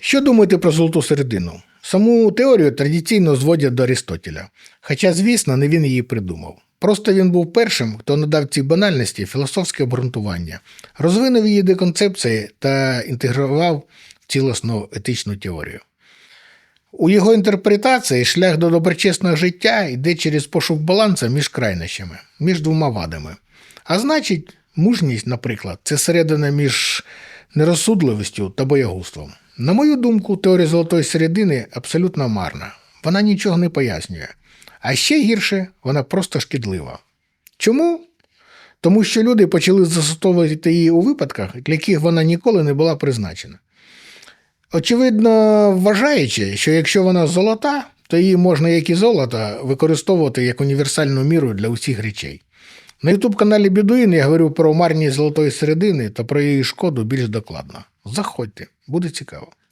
Що думаєте про золоту середину? Саму теорію традиційно зводять до Арістотеля, хоча, звісно, не він її придумав. Просто він був першим, хто надав цій банальності філософське обґрунтування, розвинув її до концепції та інтегрував в цілісну етичну теорію. У його інтерпретації шлях до доброчесного життя йде через пошук балансу між крайнощами, між двома вадами. А значить, мужність, наприклад, це середина між нерозсудливістю та боягузтвом. На мою думку, теорія золотої середини абсолютно марна. Вона нічого не пояснює. А ще гірше, вона просто шкідлива. Чому? Тому що люди почали застосовувати її у випадках, для яких вона ніколи не була призначена. Очевидно, вважаючи, що якщо вона золота, то її можна, як і золото, використовувати як універсальну міру для усіх речей. На youtube каналі Бідуїн я говорю про марність золотої середини та про її шкоду більш докладно. Заходьте, буде цікаво.